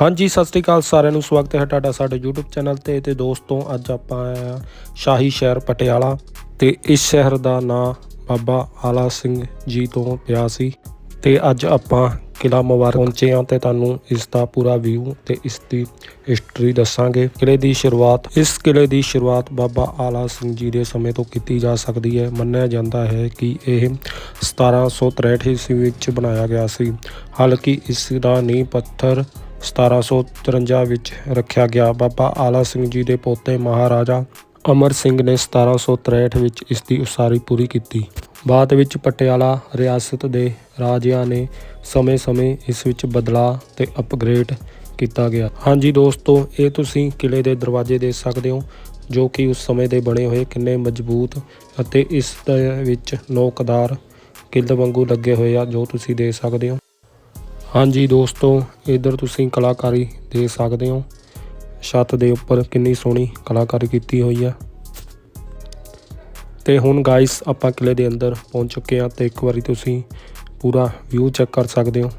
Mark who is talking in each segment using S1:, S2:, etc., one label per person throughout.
S1: ਹਾਂਜੀ, ਸਤਿ ਸ੍ਰੀ ਅਕਾਲ ਸਾਰਿਆਂ ਨੂੰ। ਸਵਾਗਤ ਹੈ ਤੁਹਾਡਾ ਸਾਡੇ YouTube ਚੈਨਲ ਤੇ ਤੇ ਦੋਸਤੋ, ਅੱਜ ਆਪਾਂ ਆਇਆ ਸ਼ਾਹੀ ਸ਼ਹਿਰ ਪਟਿਆਲਾ ਤੇ ਇਸ ਸ਼ਹਿਰ ਦਾ ਨਾਂ ਬਾਬਾ ਆਲਾ ਸਿੰਘ ਜੀ ਤੋਂ ਪਿਆ ਸੀ ਤੇ ਅੱਜ ਆਪਾਂ ਕਿਲਾ ਮੁਬਾਰਕ ਪਹੁੰਚੇ ਹਾਂ ਤੇ ਤੁਹਾਨੂੰ ਇਸ ਦਾ ਪੂਰਾ ਵਿਊ ਤੇ ਇਸ ਦੀ ਹਿਸਟਰੀ ਦੱਸਾਂਗੇ। ਕਿਲੇ ਦੀ ਸ਼ੁਰੂਆਤ, ਇਸ ਕਿਲੇ ਦੀ ਸ਼ੁਰੂਆਤ ਬਾਬਾ ਆਲਾ ਸਿੰਘ ਜੀ ਦੇ ਸਮੇਂ ਤੋਂ ਕੀਤੀ ਜਾ ਸਕਦੀ ਹੈ। ਮੰਨਿਆ ਜਾਂਦਾ ਹੈ ਕਿ ਇਹ 1763 ਈਸਵੀ ਵਿੱਚ ਬਣਾਇਆ ਗਿਆ ਸੀ। ਹਾਲਾਂਕਿ ਇਸ ਦਾ ਨੀਂਹ ਪੱਥਰ 1753 ਵਿੱਚ ਰੱਖਿਆ ਗਿਆ। ਬਾਬਾ ਆਲਾ ਸਿੰਘ ਜੀ ਦੇ ਪੋਤੇ ਮਹਾਰਾਜਾ ਅਮਰ ਸਿੰਘ ਨੇ 1763 ਵਿੱਚ ਇਸ ਦੀ ਉਸਾਰੀ ਪੂਰੀ ਕੀਤੀ। ਬਾਅਦ ਵਿੱਚ ਪਟਿਆਲਾ ਰਿਆਸਤ ਦੇ ਰਾਜਿਆਂ ਨੇ ਸਮੇਂ-ਸਮੇਂ ਇਸ ਵਿੱਚ ਬਦਲਾਅ ਤੇ ਅਪਗ੍ਰੇਡ ਕੀਤਾ ਗਿਆ। ਹਾਂਜੀ ਦੋਸਤੋ, ਇਹ ਤੁਸੀਂ ਕਿਲੇ ਦੇ ਦਰਵਾਜ਼ੇ ਦੇਖ ਸਕਦੇ ਹੋ, ਜੋ ਕਿ ਉਸ ਸਮੇਂ ਦੇ ਬਣੇ ਹੋਏ ਕਿੰਨੇ ਮਜ਼ਬੂਤ ਅਤੇ ਇਸ ਦੇ ਵਿੱਚ ਨੌਕਦਾਰ ਕਿੱਲ ਵਾਂਗੂ ਲੱਗੇ ਹੋਏ ਆ, ਜੋ ਤੁਸੀਂ ਦੇਖ ਸਕਦੇ ਹੋ। ਹਾਂਜੀ ਦੋਸਤੋ, ਇਧਰ ਤੁਸੀਂ ਕਲਾਕਾਰੀ ਦੇ ਸਕਦੇ ਹੋ। ਛੱਤ ਦੇ ਉੱਪਰ ਕਿੰਨੀ ਸੋਹਣੀ ਕਲਾਕਾਰੀ ਕੀਤੀ ਹੋਈ ਆ। ਤੇ ਹੁਣ ਗਾਇਸ ਆਪਾਂ ਕਿਲੇ ਦੇ ਅੰਦਰ ਪਹੁੰਚ ਚੁੱਕੇ ਆ ਤੇ ਇੱਕ ਵਾਰੀ ਤੁਸੀਂ ਪੂਰਾ ਵਿਊ ਚੈੱਕ ਕਰ ਸਕਦੇ ਹੋ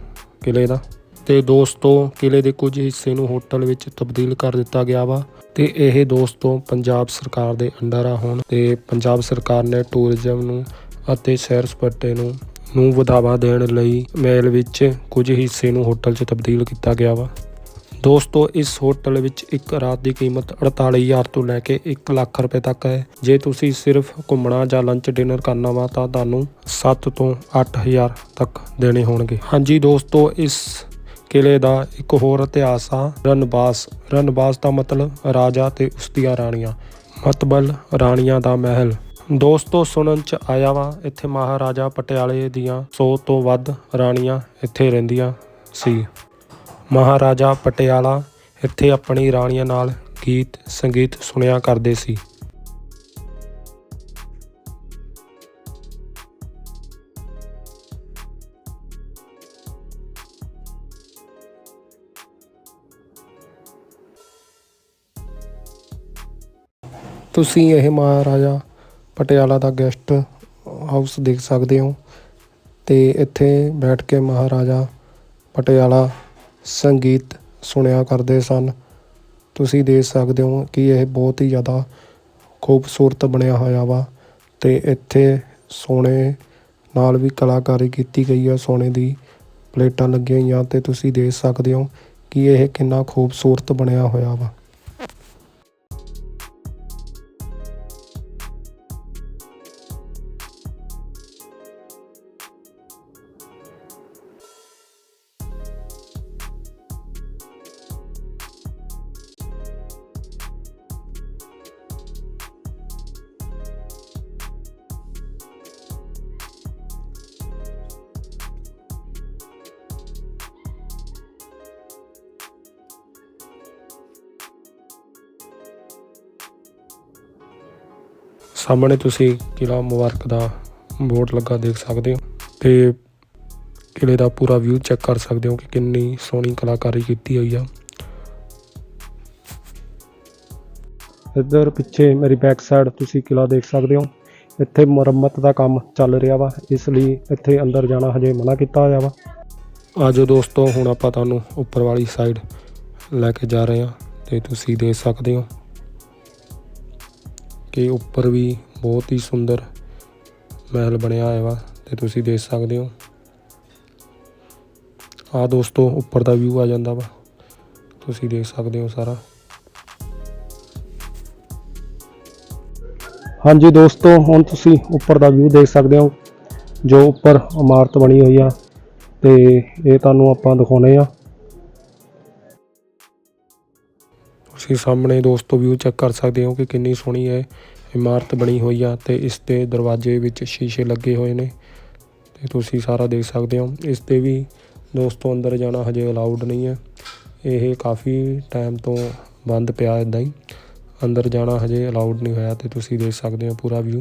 S1: ਕਿਲੇ ਦਾ। ਤੇ ਦੋਸਤੋ ਕਿਲੇ ਦੇ ਕੁਝ ਹਿੱਸੇ ਨੂੰ ਹੋਟਲ ਵਿੱਚ ਤਬਦੀਲ ਕਰ ਦਿੱਤਾ ਗਿਆ ਵਾ। ਤੇ ਇਹ ਦੋਸਤੋ, ਪੰਜਾਬ ਸਰਕਾਰ ਦੇ ਅੰਡਰ ਆ ਹੁਣ। ਤੇ ਪੰਜਾਬ ਸਰਕਾਰ ਨੇ ਟੂਰਿਜ਼ਮ ਨੂੰ ਅਤੇ ਸੈਰ ਸਪਾਟੇ ਨੂੰ ਨੂੰ ਵਧਾਵਾ ਦੇਣ ਲਈ ਮਹਿਲ ਵਿੱਚ ਕੁਝ ਹਿੱਸੇ ਨੂੰ ਹੋਟਲ 'ਚ ਤਬਦੀਲ ਕੀਤਾ ਗਿਆ ਵਾ। ਦੋਸਤੋ, ਇਸ ਹੋਟਲ ਵਿੱਚ ਇੱਕ ਰਾਤ ਦੀ ਕੀਮਤ 48000 ਤੋਂ ਲੈ ਕੇ 1 ਲੱਖ ਰੁਪਏ ਤੱਕ ਹੈ। ਜੇ ਤੁਸੀਂ ਸਿਰਫ ਘੁੰਮਣਾ ਜਾਂ ਲੰਚ ਡਿਨਰ ਕਰਨਾ ਵਾ, ਤਾਂ ਤੁਹਾਨੂੰ 7 ਤੋਂ 8000 ਤੱਕ ਦੇਣੇ ਹੋਣਗੇ। ਹਾਂਜੀ ਦੋਸਤੋ, ਇਸ ਕਿਲੇ ਦਾ ਇੱਕ ਹੋਰ ਇਤਿਹਾਸ ਆ, ਰਣਬਾਸ। ਰਣਬਾਸ ਦਾ ਮਤਲਬ ਰਾਜਾ ਤੇ ਉਸ ਦੀਆਂ ਰਾਣੀਆਂ, ਮਤਬਲ ਰਾਣੀਆਂ ਦਾ ਮਹਿਲ। ਦੋਸਤੋ, ਸੁਣਨ ਚ ਆਇਆ ਵਾ, ਇੱਥੇ ਮਹਾਰਾਜਾ ਪਟਿਆਲੇ ਦੀਆਂ 100 ਤੋਂ ਵੱਧ ਰਾਣੀਆਂ ਇੱਥੇ ਰਹਿੰਦੀਆਂ ਸੀ। ਮਹਾਰਾਜਾ ਪਟਿਆਲਾ ਇੱਥੇ ਆਪਣੀ ਰਾਣੀਆਂ ਨਾਲ ਗੀਤ, ਸੰਗੀਤ ਸੁਣਿਆ ਕਰਦੇ ਸੀ। ਤੁਸੀਂ ਇਹ ਮਹਾਰਾਜਾ ਪਟਿਆਲਾ ਦਾ ਗੈਸਟ ਹਾਊਸ ਦੇਖ ਸਕਦੇ ਹੋ। ਤੇ ਇੱਥੇ ਬੈਠ ਕੇ ਮਹਾਰਾਜਾ ਪਟਿਆਲਾ ਸੰਗੀਤ ਸੁਣਿਆ ਕਰਦੇ ਸਨ। ਤੁਸੀਂ ਦੇਖ ਸਕਦੇ ਹੋ ਕਿ ਇਹ ਬਹੁਤ ਹੀ ਜ਼ਿਆਦਾ ਖੂਬਸੂਰਤ ਬਣਿਆ ਹੋਇਆ ਵਾ ਤੇ ਇੱਥੇ ਸੋਨੇ ਨਾਲ ਵੀ ਕਲਾਕਾਰੀ ਕੀਤੀ ਗਈ ਹੈ। ਸੋਨੇ ਦੀ ਪਲੇਟਾਂ ਲੱਗੀਆਂ ਹੋਈਆਂ ਤੇ ਤੁਸੀਂ ਦੇਖ ਸਕਦੇ ਹੋ ਕਿ ਇਹ ਕਿੰਨਾ ਖੂਬਸੂਰਤ ਬਣਿਆ ਹੋਇਆ ਵਾ। ਸਾਹਮਣੇ ਤੁਸੀਂ ਕਿਲਾ ਮੁਬਾਰਕ ਦਾ ਬੋਰਡ ਲੱਗਾ ਦੇਖ ਸਕਦੇ ਹੋ ਤੇ ਕਿਲੇ ਦਾ ਪੂਰਾ ਵਿਊ ਚੈੱਕ ਕਰ ਸਕਦੇ ਹੋ ਕਿ ਕਿੰਨੀ ਸੋਹਣੀ ਕਲਾਕਾਰੀ ਕੀਤੀ ਹੋਈ ਆ। ਇੱਧਰ ਪਿੱਛੇ ਮੇਰੀ ਬੈਕ ਸਾਈਡ ਤੁਸੀਂ ਕਿਲਾ ਦੇਖ ਸਕਦੇ ਹੋ। ਇੱਥੇ ਮੁਰੰਮਤ ਦਾ ਕੰਮ ਚੱਲ ਰਿਹਾ ਵਾ, ਇਸ ਲਈ ਇੱਥੇ ਅੰਦਰ ਜਾਣਾ ਹਜੇ ਮਨਾ ਕੀਤਾ ਹੋਇਆ ਵਾ। ਆਜੋ ਦੋਸਤੋ, ਹੁਣ ਆਪਾਂ ਤੁਹਾਨੂੰ ਉੱਪਰ ਵਾਲੀ ਸਾਈਡ ਲੈ ਕੇ ਜਾ ਰਹੇ ਹਾਂ ਤੇ ਤੁਸੀਂ ਦੇਖ ਸਕਦੇ ਹੋ। ਕਿ ਉੱਪਰ ਵੀ ਬਹੁਤ ਹੀ ਸੁੰਦਰ ਮਹਿਲ ਬਣਿਆ ਹੋਇਆ ਵਾ ਤੇ ਤੁਸੀਂ ਦੇਖ ਸਕਦੇ ਹੋ। ਆ ਦੋਸਤੋ ਉੱਪਰ ਦਾ ਵਿਊ ਆ ਜਾਂਦਾ ਵਾ। ਤੁਸੀਂ ਦੇਖ ਸਕਦੇ ਹੋ ਸਾਰਾ। ਹਾਂਜੀ ਦੋਸਤੋ, ਹੁਣ ਤੁਸੀਂ ਉੱਪਰ ਦਾ ਵਿਊ ਦੇਖ ਸਕਦੇ ਹੋ, ਜੋ ਉੱਪਰ ਇਮਾਰਤ ਬਣੀ ਹੋਈ ਆ ਤੇ ਇਹ ਤੁਹਾਨੂੰ ਆਪਾਂ ਦਿਖਾਉਨੇ ਆ। ਤੁਸੀਂ ਸਾਹਮਣੇ ਦੋਸਤੋ ਵਿਊ ਚੈੱਕ ਕਰ ਸਕਦੇ ਹੋ ਕਿ ਕਿੰਨੀ ਸੋਹਣੀ ਹੈ ਇਮਾਰਤ ਬਣੀ ਹੋਈ ਆ ਤੇ ਇਸ ਦੇ ਦਰਵਾਜ਼ੇ ਵਿੱਚ ਸ਼ੀਸ਼ੇ ਲੱਗੇ ਹੋਏ ਨੇ ਤੇ ਤੁਸੀਂ ਸਾਰਾ ਦੇਖ ਸਕਦੇ ਹੋ। ਇਸ 'ਤੇ ਵੀ ਦੋਸਤੋ ਅੰਦਰ ਜਾਣਾ ਹਜੇ ਅਲਾਉਡ ਨਹੀਂ ਹੈ। ਇਹ ਕਾਫੀ ਟਾਈਮ ਤੋਂ ਬੰਦ ਪਿਆ ਇਦਾਂ ਹੀ। ਅੰਦਰ ਜਾਣਾ ਹਜੇ ਅਲਾਉਡ ਨਹੀਂ ਹੋਇਆ ਤੇ ਤੁਸੀਂ ਦੇਖ ਸਕਦੇ ਹੋ ਪੂਰਾ ਵਿਊ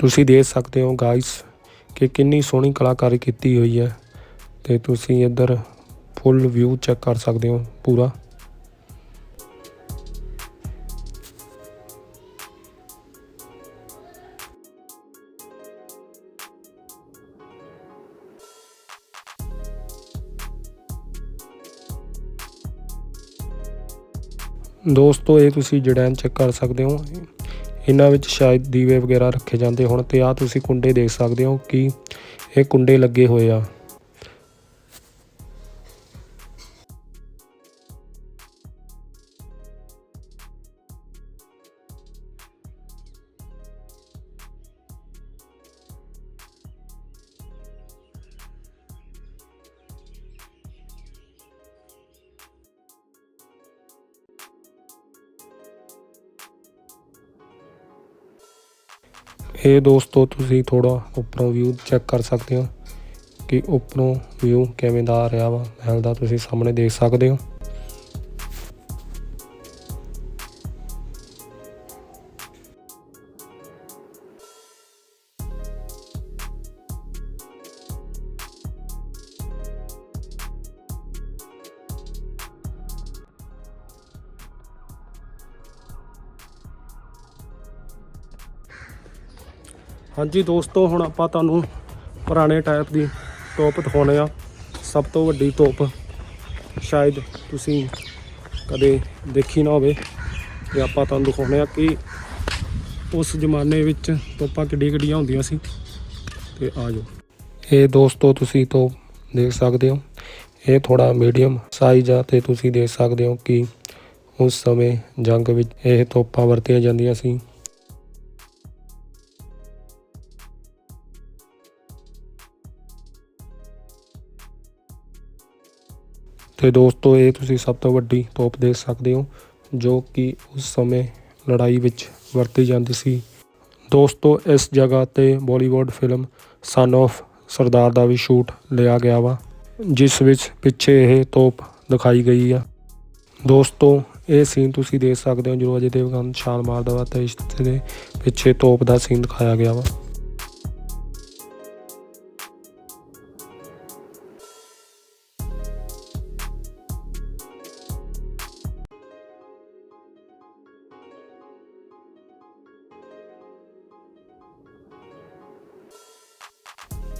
S1: ਤੁਸੀਂ ਦੇਖ ਸਕਦੇ ਹੋ ਗਾਇਸ ਕਿ ਕਿੰਨੀ ਸੋਹਣੀ ਕਲਾਕਾਰੀ ਕੀਤੀ ਹੋਈ ਹੈ ਤੇ ਤੁਸੀਂ ਇੱਧਰ ਫੁੱਲ ਵਿਊ ਚੈੱਕ ਕਰ ਸਕਦੇ ਹੋ ਪੂਰਾ। ਦੋਸਤੋ, ਇਹ ਤੁਸੀਂ ਜੜੈਨ ਚੈੱਕ ਕਰ ਸਕਦੇ ਹੋ। ਇਹਨਾਂ ਵਿੱਚ ਸ਼ਾਇਦ ਦੀਵੇ ਵਗੈਰਾ ਰੱਖੇ ਜਾਂਦੇ ਹੋਣ ਤੇ ਆ ਤੁਸੀਂ ਕੁੰਡੇ ਦੇਖ ਸਕਦੇ ਹੋ ਕਿ ਇਹ ਕੁੰਡੇ ਲੱਗੇ ਹੋਏ ਆ। ਇਹ ਦੋਸਤੋ, ਤੁਸੀਂ ਥੋੜਾ ਉੱਪਰੋਂ ਵਿਊ ਚੈੱਕ ਕਰ ਸਕਦੇ ਹੋ ਕਿ ਉੱਪਰੋਂ ਵਿਊ ਕਿਵੇਂ ਦਾ ਆ ਰਿਹਾ ਵਾ। ਮਹਿਲ ਦਾ ਤੁਸੀਂ ਸਾਹਮਣੇ ਦੇਖ ਸਕਦੇ ਹੋ। ਹਾਂਜੀ ਦੋਸਤੋ, ਹੁਣ ਆਪਾਂ ਤੁਹਾਨੂੰ ਪੁਰਾਣੇ ਟਾਈਪ ਦੀ ਤੋਪ ਦਿਖਾਉਣੇ ਆ। ਸਭ ਤੋਂ ਵੱਡੀ ਤੋਪ ਸ਼ਾਇਦ ਤੁਸੀਂ ਕਦੇ ਦੇਖੀ ਨਾ ਹੋਵੇ ਤੇ ਆਪਾਂ ਤੁਹਾਨੂੰ ਦਿਖਾਉਣੇ ਆ ਕਿ ਉਸ ਜ਼ਮਾਨੇ ਵਿੱਚ ਤੋਪਾਂ ਕਿੱਡੀਆਂ ਕਿੱਡੀਆਂ ਹੁੰਦੀਆਂ ਸੀ। ਤੇ ਆ ਜਾਓ। ਇਹ ਦੋਸਤੋ, ਤੁਸੀਂ ਤੋਪ ਦੇਖ ਸਕਦੇ ਹੋ। ਇਹ ਥੋੜਾ ਮੀਡੀਅਮ ਸਾਈਜ਼ ਆ ਤੇ ਤੁਸੀਂ ਦੇਖ ਸਕਦੇ ਹੋ ਕਿ ਉਸ ਸਮੇਂ ਜੰਗ ਵਿੱਚ ਇਹ ਤੋਪਾਂ ਵਰਤੀਆਂ ਜਾਂਦੀਆਂ ਸੀ। ਤੇ ਦੋਸਤੋ, ਇਹ ਤੁਸੀਂ ਸਭ ਤੋਂ ਵੱਡੀ ਤੋਪ ਦੇਖ ਸਕਦੇ ਹੋ, ਜੋ ਕਿ ਉਸ ਸਮੇਂ ਲੜਾਈ ਵਿੱਚ ਵਰਤੀ ਜਾਂਦੀ ਸੀ। ਦੋਸਤੋ, ਇਸ ਜਗ੍ਹਾ ਤੇ Bollywood film son of Sardar ਦਾ ਵੀ ਸ਼ੂਟ ਲਿਆ ਗਿਆ ਵਾ, ਜਿਸ ਵਿੱਚ ਪਿੱਛੇ ਇਹ ਤੋਪ ਦਿਖਾਈ ਗਈ ਆ। ਦੋਸਤੋ, ਇਹ ਸੀਨ ਤੁਸੀਂ ਦੇਖ ਸਕਦੇ ਹੋ ਜਦੋਂ ਅਜੇ ਦੇਵਗਨ ਛਾਲ ਮਾਰਦਾ ਵਾ ਤੇ ਇਸ ਦੇ ਪਿੱਛੇ ਤੋਪ ਦਾ ਸੀਨ ਦਿਖਾਇਆ ਗਿਆ ਵਾ।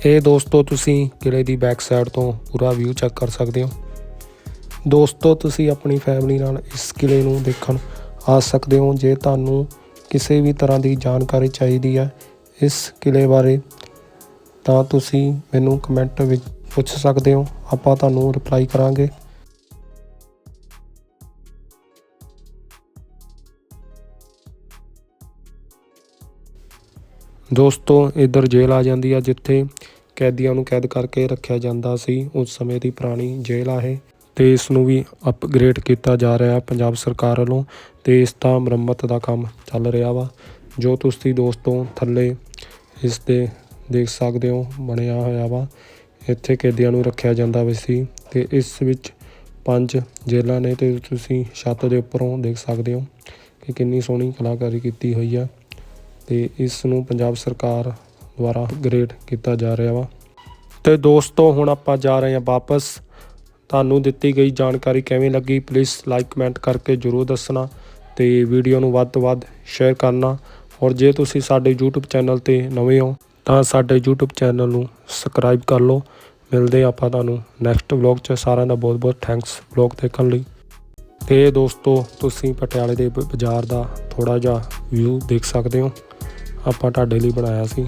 S1: ਇਹ ਦੋਸਤੋ, ਤੁਸੀਂ ਕਿਲੇ ਦੀ ਬੈਕ ਸਾਈਡ ਤੋਂ ਪੂਰਾ ਵਿਊ ਚੈੱਕ ਕਰ ਸਕਦੇ ਹੋ। ਦੋਸਤੋ, ਤੁਸੀਂ ਆਪਣੀ ਫੈਮਿਲੀ ਨਾਲ ਇਸ ਕਿਲੇ ਨੂੰ ਦੇਖਣ ਆ ਸਕਦੇ ਹੋ, ਜੇ ਤੁਹਾਨੂੰ ਕਿਸੇ ਵੀ ਤਰ੍ਹਾਂ ਦੀ ਜਾਣਕਾਰੀ ਚਾਹੀਦੀ ਹੈ ਇਸ ਕਿਲੇ ਬਾਰੇ, ਤਾਂ ਤੁਸੀਂ ਮੈਨੂੰ ਕਮੈਂਟ ਵਿੱਚ ਪੁੱਛ ਸਕਦੇ ਹੋ। ਆਪਾਂ ਤੁਹਾਨੂੰ ਰਿਪਲਾਈ ਕਰਾਂਗੇ। ਦੋਸਤੋ, ਇੱਧਰ ਜੇਲ੍ਹ ਆ ਜਾਂਦੀ ਆ, ਜਿੱਥੇ ਕੈਦੀਆਂ ਨੂੰ ਕੈਦ ਕਰਕੇ ਰੱਖਿਆ ਜਾਂਦਾ ਸੀ। ਉਸ ਸਮੇਂ ਦੀ ਪੁਰਾਣੀ ਜੇਲ੍ਹ ਆ ਇਹ ਤੇ ਇਸ ਨੂੰ ਵੀ ਅਪਗ੍ਰੇਡ ਕੀਤਾ ਜਾ ਰਿਹਾ ਹੈ ਪੰਜਾਬ ਸਰਕਾਰ ਵੱਲੋਂ ਤੇ ਇਸ ਦਾ ਮੁਰੰਮਤ ਦਾ ਕੰਮ ਚੱਲ ਰਿਹਾ ਵਾ। ਜੋ ਤੁਸੀਂ ਦੋਸਤੋ ਥੱਲੇ ਇਸ ਦੇ ਦੇਖ ਸਕਦੇ ਹੋ, ਬਣਿਆ ਹੋਇਆ ਵਾ। ਇੱਥੇ ਕੈਦੀਆਂ ਨੂੰ ਰੱਖਿਆ ਜਾਂਦਾ ਵੀ ਸੀ ਤੇ ਇਸ ਵਿੱਚ ਪੰਜ ਜੇਲ੍ਹਾਂ ਨੇ ਤੇ ਤੁਸੀਂ ਛੱਤ ਦੇ ਉੱਪਰੋਂ ਦੇਖ ਸਕਦੇ ਹੋ ਕਿ ਕਿੰਨੀ ਸੋਹਣੀ ਕਲਾਕਾਰੀ ਕੀਤੀ ਹੋਈ ਆ ਤੇ ਇਸ ਨੂੰ ਪੰਜਾਬ ਸਰਕਾਰ ਦੁਆਰਾ ਗ੍ਰੇਡ ਕੀਤਾ ਜਾ ਰਿਹਾ ਵਾ। ਤੇ ਦੋਸਤੋ, ਹੁਣ ਆਪਾਂ ਜਾ ਰਹੇ ਹਾਂ ਵਾਪਸ। ਤੁਹਾਨੂੰ ਦਿੱਤੀ ਗਈ ਜਾਣਕਾਰੀ ਕਿਵੇਂ ਲੱਗੀ ਪਲੀਜ਼ ਲਾਈਕ ਕਮੈਂਟ ਕਰਕੇ ਜਰੂਰ ਦੱਸਣਾ ਤੇ ਵੀਡੀਓ ਨੂੰ ਵੱਧ ਤੋਂ ਵੱਧ ਸ਼ੇਅਰ ਕਰਨਾ। ਔਰ ਜੇ ਤੁਸੀਂ ਸਾਡੇ YouTube ਚੈਨਲ ਤੇ ਨਵੇਂ ਹੋ, ਤਾਂ ਸਾਡੇ YouTube ਚੈਨਲ ਨੂੰ ਸਬਸਕ੍ਰਾਈਬ ਕਰ ਲਓ। ਮਿਲਦੇ ਆਪਾਂ ਤੁਹਾਨੂੰ ਨੈਕਸਟ ਵਲੌਗ 'ਚ। ਸਾਰਿਆਂ ਦਾ ਬਹੁਤ ਬਹੁਤ ਥੈਂਕਸ ਵਲੌਗ ਦੇਖਣ ਲਈ। ਤੇ ਦੋਸਤੋ, ਤੁਸੀਂ ਪਟਿਆਲੇ ਦੇ ਬ- ਬਾਜ਼ਾਰ ਦਾ ਥੋੜਾ ਜਿਹਾ ਵਿਊ ਦੇਖ ਸਕਦੇ ਹੋ। ਆਪਾਂ ਤੁਹਾਡੇ ਲਈ ਬਣਾਇਆ ਸੀ